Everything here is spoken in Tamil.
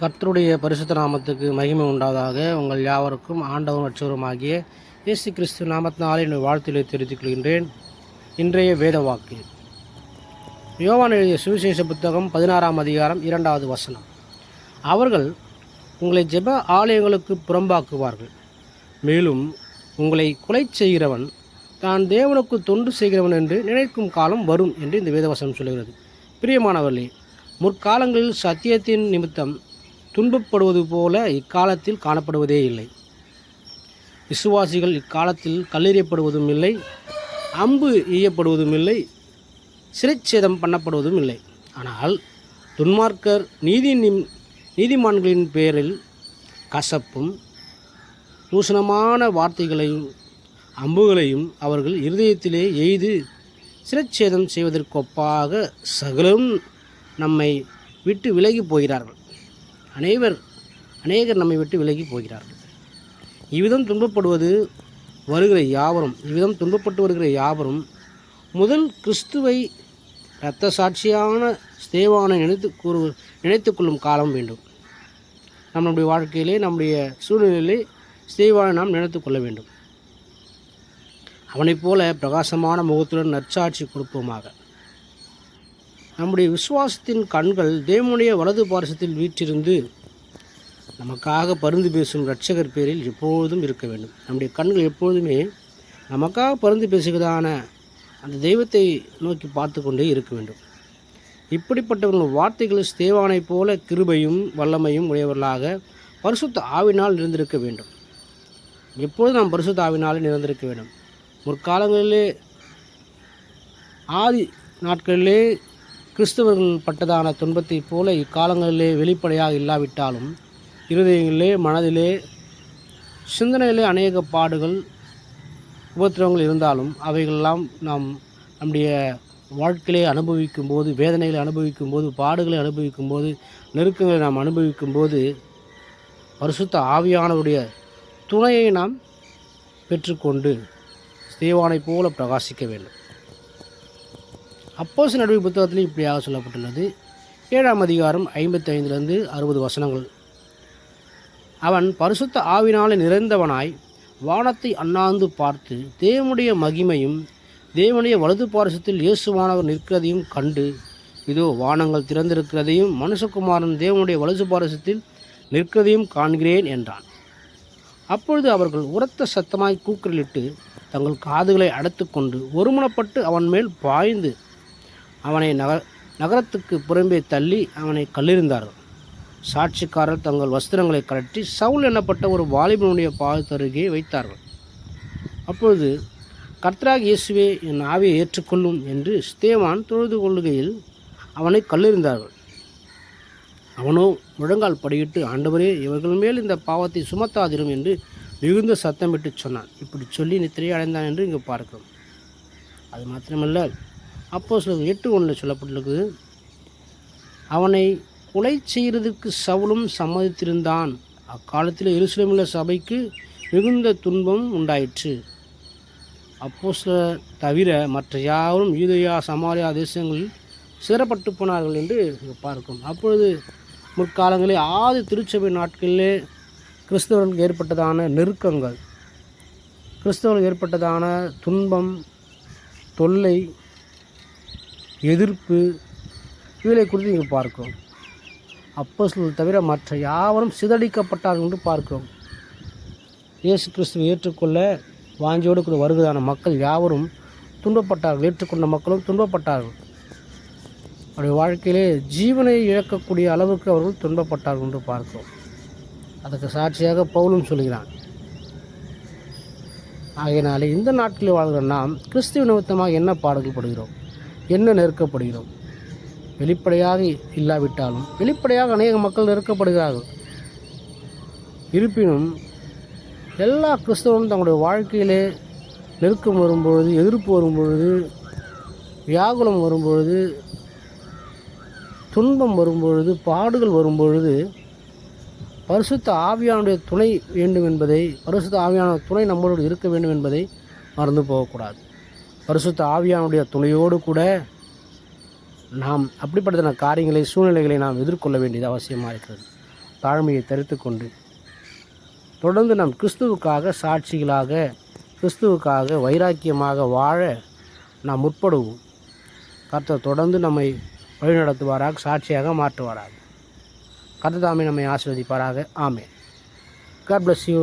கர்த்தருடைய பரிசுத்த நாமத்துக்கு மகிமை உண்டாதாக உங்கள் யாவருக்கும் ஆண்டவரும் அச்சவருமாகிய இயேசு கிறிஸ்து நாமத்தினாலே என்னுடைய வாழ்த்திலே தெரிவித்துக் கொள்கின்றேன். இன்றைய வேத வாக்கு. யோவான் எழுதிய சுவிசேஷ புத்தகம் பதினாறாம் அதிகாரம் இரண்டாவது வசனம். அவர்கள் உங்களை ஜெப ஆலயங்களுக்கு புறம்பாக்குவார்கள். மேலும் உங்களை கொலை செய்கிறவன் தான் தேவனுக்கு தொண்டு செய்கிறவன் என்று நினைக்கும் காலம் வரும் என்று இந்த வேதவசனம் சொல்கிறது. பிரியமானவர்களே முற்காலங்களில் சத்தியத்தின் நிமித்தம் துன்பப்படுவது போல இக்காலத்தில் காணப்படுவதே இல்லை. விசுவாசிகள் இக்காலத்தில் கல்லெறியப்படுவதும் இல்லை அம்பு ஈயப்படுவதும் இல்லை சிறைச்சேதம் பண்ணப்படுவதும் இல்லை. ஆனால் துன்மார்க்கர் நீதி நீதிமான்களின் பேரில் கசப்பும் தூஷணமான வார்த்தைகளையும் அம்புகளையும் அவர்கள் இருதயத்திலே எய்து சிரச்சேதம் செய்வதற்கொப்பாக சகலும் நம்மை விட்டு விலகி போகிறார்கள். அனைவர் அநேகர் நம்மை விட்டு விலகி போகிறார்கள் இவ்விதம் துன்பப்படுவது வருகிற யாவரும் இவ்விதம் துன்பப்பட்டு வருகிற யாவரும் முதல் கிறிஸ்துவை இரத்த சாட்சியான ஸ்தேவானை நினைத்து கூறு நினைத்து கொள்ளும் காலம் வேண்டும். நம்முடைய வாழ்க்கையிலே நம்முடைய சூழ்நிலையிலே ஸ்தேவானை நாம் நினைத்து கொள்ள வேண்டும். அவனைப் போல பிரகாசமான முகத்துடன் நற்சாட்சி கொடுப்போமாக. நம்முடைய விசுவாசத்தின் கண்கள் தேவனுடைய வலது பாரசத்தில் வீற்றிருந்து நமக்காக பருந்து பேசும் இரட்சகர் பேரில் எப்பொழுதும் இருக்க வேண்டும். நம்முடைய கண்கள் எப்பொழுதுமே நமக்காக பருந்து பேசுகிறதான அந்த தெய்வத்தை நோக்கி பார்த்து கொண்டே இருக்க வேண்டும். இப்படிப்பட்டவர்கள் வார்த்தைகள் தேவானைப் போல கிருபையும் வல்லமையும் உடையவர்களாக பரிசுத்த ஆவினால் இருந்திருக்க வேண்டும். எப்பொழுதும் நாம் பரிசுத்த ஆவினாலே நிறந்திருக்க வேண்டும். முற்காலங்களிலே ஆதி நாட்களிலே கிறிஸ்தவர்கள் பட்டதான துன்பத்தைப் போல இக்காலங்களிலே வெளிப்படையாக இல்லாவிட்டாலும் இருதயங்களிலே மனதிலே சிந்தனையிலே அநேக பாடுகள் உபத்திரவங்கள் இருந்தாலும் அவைகளெல்லாம் நாம் நம்முடைய வாழ்க்கையிலே அனுபவிக்கும் போது வேதனைகளை அனுபவிக்கும் போது பாடுகளை அனுபவிக்கும் போது நெருக்கங்களை நாம் அனுபவிக்கும் போது பரிசுத்த ஆவியானவருடைய துணையை நாம் பெற்றுக்கொண்டு ஸ்தேவானைப் போல பிரகாசிக்க வேண்டும். அப்போஸ் நடுவு புத்தகத்திலும் இப்படியாக சொல்லப்பட்டுள்ளது. ஏழாம் அதிகாரம் ஐம்பத்தி அறுபது வசனங்கள். அவன் பரிசுத்த ஆவினாலே நிறைந்தவனாய் வானத்தை அண்ணாந்து பார்த்து தேவனுடைய மகிமையும் தேவனுடைய வலது பாரசத்தில் இயேசுவானவர் நிற்கிறதையும் கண்டு இதோ வானங்கள் திறந்திருக்கிறதையும் மனுஷகுமாரன் தேவனுடைய வலது பாரசத்தில் நிற்கிறதையும் காண்கிறேன் என்றான். அப்பொழுது அவர்கள் உரத்த சத்தமாய் கூக்குரலிட்டு தங்கள் காதுகளை அடைத்துக்கொண்டு ஒருமுனப்பட்டு அவன் மேல் பாய்ந்து அவனை நக நகரத்துக்கு புறம்பே தள்ளி அவனை கல்லெறிந்தார்கள். சாட்சிக்காரர் தங்கள் வஸ்திரங்களை கலட்டி சவுல் எனப்பட்ட ஒரு வாலிபனுடைய பாதத்தருகே வைத்தார்கள். அப்பொழுது கர்த்தராக இயேசுவே என் ஆவியை ஏற்றுக்கொள்ளும் என்று ஸ்தேவான் தொழுது கொள்ளுகையில் அவனை கல்லெறிந்தார்கள். அவனோ முழங்கால் படியிட்டு ஆண்டவரே இவர்கள் மேல் இந்த பாவத்தை சுமத்தாதிரும் என்று மிகுந்த சத்தமிட்டு சொன்னான். இப்படி சொல்லி நித்திரையை அடைந்தான் என்று இங்கு பார்க்கிறோம். அது மாத்திரமல்ல அப்போ சில எட்டு ஒன்றில் சொல்லப்பட்டிருக்கு அவனை கொலை செய்கிறதுக்கு சவுலும் சம்மதித்திருந்தான். அக்காலத்தில் எருசலேமுள்ள சபைக்கு மிகுந்த துன்பம் உண்டாயிற்று. அப்போ சில தவிர மற்ற யாரும் யூதயா சமாரியா தேசங்களில் சிறப்பட்டு போனார்கள் என்று பார்க்கும். அப்பொழுது முற்காலங்களில் ஆதி திருச்சபை நாட்களிலே கிறிஸ்தவர்களுக்கு ஏற்பட்டதான நெருக்கங்கள் கிறிஸ்தவர்களுக்கு ஏற்பட்டதான துன்பம் தொல்லை எதிர்ப்பு இவளை குறித்து இங்கே பார்க்கிறோம். அப்போ தவிர மற்ற யாவரும் சிதடிக்கப்பட்டார்கள் என்று பார்க்கிறோம். இயேசு கிறிஸ்துவை ஏற்றுக்கொள்ள வாஞ்சியோடு கூட வருகிறதான மக்கள் யாவரும் துன்பப்பட்டார்கள் ஏற்றுக்கொண்ட மக்களும் துன்பப்பட்டார்கள். அவருடைய வாழ்க்கையிலே ஜீவனை இழக்கக்கூடிய அளவுக்கு அவர்கள் துன்பப்பட்டார்கள் என்று பார்க்கிறோம். அதுக்கு சாட்சியாக பவுலும் சொல்கிறான். ஆகையினாலே இந்த நாட்களில் வாழ்கிற நாம் கிறிஸ்துவ நிமித்தமாக என்ன பாடுகள் படுகிறோம்? என்ன நெருக்கப்படுகிறோம்? வெளிப்படையாக இல்லாவிட்டாலும் வெளிப்படையாக அநேக மக்கள் நெருக்கப்படுகிறார்கள். இருப்பினும் எல்லா கிறிஸ்தவரும் தங்களுடைய வாழ்க்கையிலே நெருக்கம் வரும்பொழுது எதிர்ப்பு வரும்பொழுது வியாகுலம் வரும்பொழுது துன்பம் வரும்பொழுது பாடுகள் வரும்பொழுது பரிசுத்த ஆவியானுடைய துணை வேண்டும் என்பதை பரிசுத்த ஆவியான துணை நம்மளோடு இருக்க வேண்டும் என்பதை மறந்து போகக்கூடாது. பரிசுத்த ஆவியானுடைய துணையோடு கூட நாம் அப்படிப்பட்டதான காரியங்களை சூழ்நிலைகளை நாம் எதிர்கொள்ள வேண்டியது அவசியமாக இருக்கிறது. தாழ்மையை தரித்து கொண்டு தொடர்ந்து நாம் கிறிஸ்துவுக்காக சாட்சிகளாக கிறிஸ்துவுக்காக வைராக்கியமாக வாழ நாம் முற்படுவோம். கர்த்தர் தொடர்ந்து நம்மை வழிநடத்துவாராக சாட்சியாக மாற்றுவாராக. கர்த்ததாமே நம்மை ஆசீர்வதிப்பாராக. ஆமே காட் பிளஸ் யூ